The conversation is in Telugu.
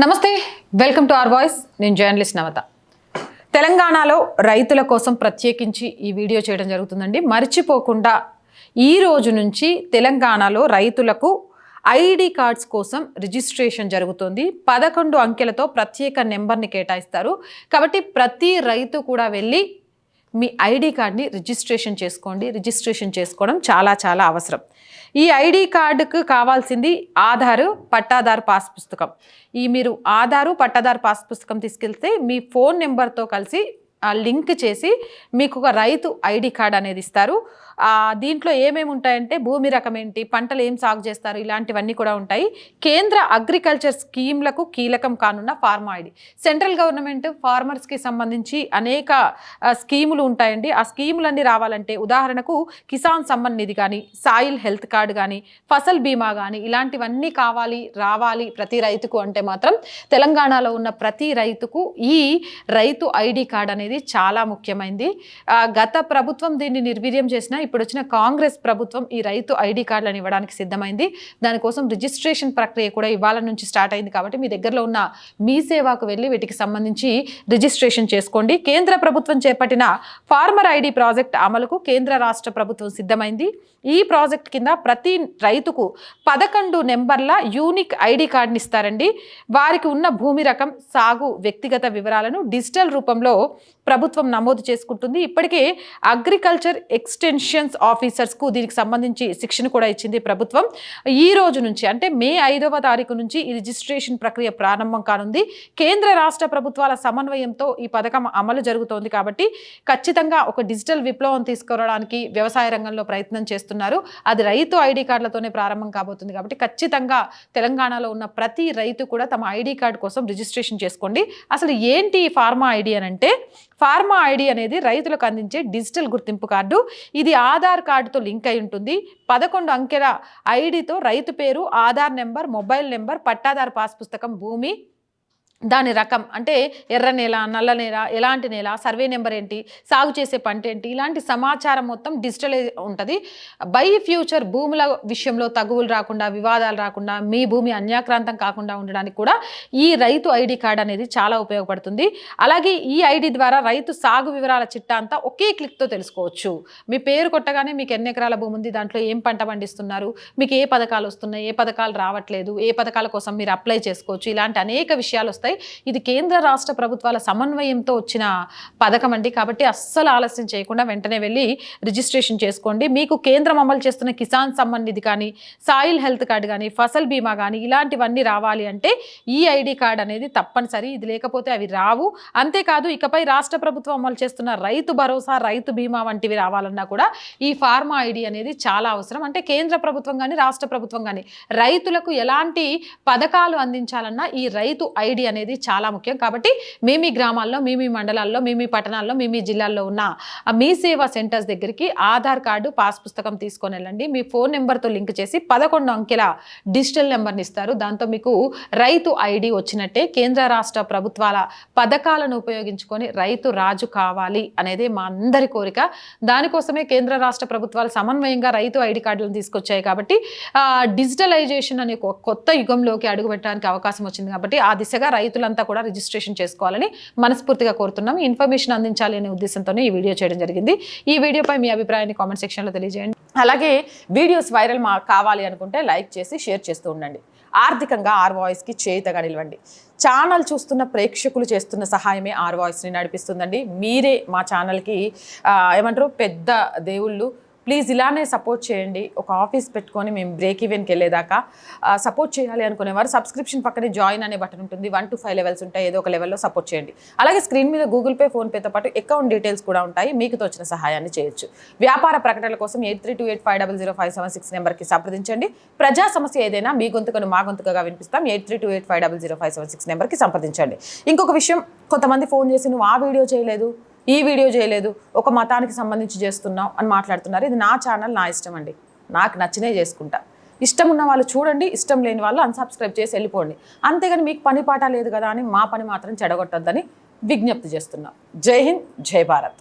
నమస్తే వెల్కమ్ టు ఆర్ వాయిస్. నేను జర్నలిస్ట్ నవత. తెలంగాణలో రైతుల కోసం ప్రత్యేకించి ఈ వీడియో చేయడం జరుగుతుందండి. మర్చిపోకుండా ఈ రోజు నుంచి తెలంగాణలో రైతులకు ఐడి కార్డ్స్ కోసం రిజిస్ట్రేషన్ జరుగుతుంది. పదకొండు అంకెలతో ప్రత్యేక నెంబర్ని కేటాయిస్తారు. కాబట్టి ప్రతి రైతు కూడా వెళ్ళి మీ ఐడి కార్డ్ని రిజిస్ట్రేషన్ చేసుకోండి. రిజిస్ట్రేషన్ చేసుకోవడం చాలా చాలా అవసరం. ఈ ఐడి కార్డుకు కావాల్సింది ఆధారు పట్టాదారు పాస్ పుస్తకం. ఈ మీరు ఆధారు పట్టాదారు పాస్ పుస్తకం తీసుకెళ్తే మీ ఫోన్ నెంబర్తో కలిసి లింక్ చేసి మీకు ఒక రైతు ఐడి కార్డ్ అనేది ఇస్తారు. దీంట్లో ఏమేమి ఉంటాయంటే భూమి రకం ఏంటి పంటలు ఏం సాగు చేస్తారు ఇలాంటివన్నీ కూడా ఉంటాయి. కేంద్ర అగ్రికల్చర్ స్కీమ్లకు కీలకం కానున్న ఫార్మా ఐడి. సెంట్రల్ గవర్నమెంట్ ఫార్మర్స్కి సంబంధించి అనేక స్కీములు ఉంటాయండి. ఆ స్కీములన్నీ రావాలంటే ఉదాహరణకు కిసాన్ సమ్మన్ నిధి కానీ సాయిల్ హెల్త్ కార్డు కానీ ఫసల్ బీమా కానీ ఇలాంటివన్నీ కావాలి రావాలి ప్రతి రైతుకు అంటే మాత్రం తెలంగాణలో ఉన్న ప్రతి రైతుకు ఈ రైతు ఐడి కార్డ్ అనేది చాలా ముఖ్యమైనది గత ప్రభుత్వం దీన్ని నిర్వీర్యం చేసిన ఇప్పుడు వచ్చిన కాంగ్రెస్ ప్రభుత్వం ఈ రైతు ఐడి కార్డులను ఇవ్వడానికి సిద్ధమైంది. దానికోసం రిజిస్ట్రేషన్ ప్రక్రియ కూడా ఇవాళ నుంచి స్టార్ట్ అయింది కాబట్టి మీ దగ్గరలో ఉన్న మీ సేవకు వెళ్ళి వీటికి సంబంధించి రిజిస్ట్రేషన్ చేసుకోండి. కేంద్ర ప్రభుత్వం చేపట్టిన ఫార్మర్ ఐడి ప్రాజెక్ట్ అమలుకు కేంద్ర రాష్ట్ర ప్రభుత్వం సిద్ధమైంది. ఈ ప్రాజెక్ట్ కింద ప్రతి రైతుకు పదకొండు నెంబర్ల యూనిక్ ఐడి కార్డుని ఇస్తారండి. వారికి ఉన్న భూమి రకం సాగు వ్యక్తిగత వివరాలను డిజిటల్ రూపంలో ప్రభుత్వం నమోదు చేసుకుంటుంది. ఇప్పటికే అగ్రికల్చర్ ఎక్స్టెన్షన్స్ ఆఫీసర్స్కు దీనికి సంబంధించి శిక్షణ కూడా ఇచ్చింది ప్రభుత్వం. ఈ రోజు నుంచి అంటే మే ఐదవ తారీఖు నుంచి ఈ రిజిస్ట్రేషన్ ప్రక్రియ ప్రారంభం కానుంది. కేంద్ర రాష్ట్ర ప్రభుత్వాల సమన్వయంతో ఈ పథకం అమలు జరుగుతోంది కాబట్టి ఖచ్చితంగా ఒక డిజిటల్ విప్లవం తీసుకురావడానికి వ్యవసాయ రంగంలో ప్రయత్నం చేస్తున్నారు. అది రైతు ఐడి కార్డులతోనే ప్రారంభం కాబోతుంది కాబట్టి ఖచ్చితంగా తెలంగాణలో ఉన్న ప్రతి రైతు కూడా తమ ఐడి కార్డు కోసం రిజిస్ట్రేషన్ చేసుకోండి. అసలు ఏంటి ఈ ఫార్మా ఐడి అని అంటే ఫార్మా ఐడి అనేది రైతులకు అందించే డిజిటల్ గుర్తింపు కార్డు. ఇది ఆధార్ కార్డుతో లింక్ అయి ఉంటుంది. పదకొండు అంకెల ఐడితో రైతు పేరు ఆధార్ నెంబర్ మొబైల్ నెంబర్ పట్టాదారు పాస్ పుస్తకం భూమి దాని రకం అంటే ఎర్ర నేల నల్ల నేల ఎలాంటి నేల సర్వే నెంబర్ ఏంటి సాగు చేసే పంట ఏంటి ఇలాంటి సమాచారం మొత్తం డిజిటల్ ఉంటుంది. బై ఫ్యూచర్ భూముల విషయంలో తగువులు రాకుండా వివాదాలు రాకుండా మీ భూమి అన్యాక్రాంతం కాకుండా ఉండడానికి కూడా ఈ రైతు ఐడి కార్డ్ అనేది చాలా ఉపయోగపడుతుంది. అలాగే ఈ ఐడి ద్వారా రైతు సాగు వివరాల చిట్టా అంతా ఒకే క్లిక్తో తెలుసుకోవచ్చు. మీ పేరు కొట్టగానే మీకు ఎన్ని ఎకరాల భూమి ఉంది దాంట్లో ఏం పంట పండిస్తున్నారు మీకు ఏ పథకాలు వస్తున్నాయి ఏ పథకాలు రావట్లేదు ఏ పథకాల కోసం మీరు అప్లై చేసుకోవచ్చు ఇలాంటి అనేక విషయాలు వస్తాయి. ఇది కేంద్ర రాష్ట్ర ప్రభుత్వాల సమన్వయంతో వచ్చిన పథకం అండి. కాబట్టి అస్సలు ఆలస్యం చేయకుండా వెంటనే వెళ్ళి రిజిస్ట్రేషన్ చేసుకోండి. మీకు కేంద్రం అమలు చేస్తున్న కిసాన్ సమ్మన్ నిధి కానీ సాయిల్ హెల్త్ కార్డు కానీ ఫసల్ బీమా కానీ ఇలాంటివన్నీ రావాలి అంటే ఈ ఐడి కార్డ్ అనేది తప్పనిసరి. ఇది లేకపోతే అవి రావు. అంతేకాదు ఇకపై రాష్ట్ర ప్రభుత్వం అమలు చేస్తున్న రైతు భరోసా రైతు బీమా వంటివి రావాలన్నా కూడా ఈ ఫార్మా ఐడి అనేది చాలా అవసరం. అంటే కేంద్ర ప్రభుత్వం కానీ రాష్ట్ర ప్రభుత్వం కానీ రైతులకు ఎలాంటి పథకాలు అందించాలన్నా ఈ రైతు ఐడి అనేది చాలా ముఖ్యం. కాబట్టి మీ మీ గ్రామాల్లో మీ మీ మండలాల్లో మీ మీ పట్టణాల్లో మీ మీ జిల్లాల్లో ఉన్న మీ సేవా సెంటర్స్ దగ్గరికి ఆధార్ కార్డు పాస్ పుస్తకం తీసుకొని వెళ్ళండి. మీ ఫోన్ నెంబర్తో లింక్ చేసి పదకొండు అంకెల డిజిటల్ నెంబర్ని ఇస్తారు. దాంతో మీకు రైతు ఐడి వచ్చినట్టే కేంద్ర రాష్ట్ర ప్రభుత్వాల పథకాలను ఉపయోగించుకొని రైతు రాజు కావాలి అనేది మా అందరి కోరిక. దానికోసమే కేంద్ర రాష్ట్ర ప్రభుత్వాలు సమన్వయంగా రైతు ఐడి కార్డులను తీసుకొచ్చాయి కాబట్టి డిజిటలైజేషన్ అనే కొత్త యుగంలోకి అడుగుపెట్టడానికి అవకాశం వచ్చింది. కాబట్టి ఆ దిశగా రైతులంతా కూడా రిజిస్ట్రేషన్ చేసుకోవాలని మనస్ఫూర్తిగా కోరుతున్నాం. ఇన్ఫర్మేషన్ అందించాలి అనే ఉద్దేశంతోనే ఈ వీడియో చేయడం జరిగింది. ఈ వీడియోపై మీ అభిప్రాయాన్ని కామెంట్ సెక్షన్లో తెలియజేయండి. అలాగే వీడియోస్ వైరల్ మా కావాలి అనుకుంటే లైక్ చేసి షేర్ చేస్తూ ఉండండి. ఆర్థికంగా ఆర్ వాయిస్కి చేతగా నిలవండి. ఛానల్ చూస్తున్న ప్రేక్షకులు చేస్తున్న సహాయమే ఆర్ వాయిస్ని నడిపిస్తుందండి. మీరే మా ఛానల్కి ఏమంటారు పెద్ద దేవుళ్ళు ప్లీజ్ ఇలానే సపోర్ట్ చేయండి. ఒక ఆఫీస్ పెట్టుకొని మేము బ్రేక్ ఈవెన్కి వెళ్ళేదాకా సపోర్ట్ చేయాలి అనుకునేవారు. సబ్స్క్రిప్షన్ పక్కనే జాయిన్ అనే బటన్ ఉంటుంది. వన్ టు ఫైవ్ లెవెల్స్ ఉంటాయి. ఏదో ఒక లెవెల్లో సపోర్ట్ చేయండి. అలాగే స్క్రీన్ మీద గూగుల్ పే ఫోన్పేతో పాటు అకౌంట్ డీటెయిల్స్ కూడా ఉంటాయి. మీకు తోచిన సహాయాన్ని చేయొచ్చు. వ్యాపార ప్రకటనల కోసం eight three two eight five double zero five seven six నెంబర్కి సంప్రదించండి. ప్రజా సమస్య ఏదైనా మీ గొంతుకను మా గొంతుకగా వినిపిస్తాం. Eight three two eight five double zero five seven six నెంబర్కి సంప్రదించండి. ఇంకొక విషయం కొంతమంది ఫోన్ చేసి నువ్వు ఆ వీడియో చేయలేదు. ఈ వీడియో చేయలేదు ఒక మతానికి సంబంధించి చేస్తున్నావు అని మాట్లాడుతున్నారు. ఇది నా ఛానల్ నా ఇష్టం అండి. నాకు నచ్చినే చేసుకుంటా. ఇష్టం ఉన్న వాళ్ళు చూడండి ఇష్టం లేని వాళ్ళు అన్సబ్స్క్రైబ్ చేసి వెళ్ళిపోండి. అంతేగాని మీకు పని పాట లేదు కదా అని మా పని మాత్రం చెడగొట్టొద్దని విజ్ఞప్తి చేస్తున్నాం. జై హింద్ జై భారత్.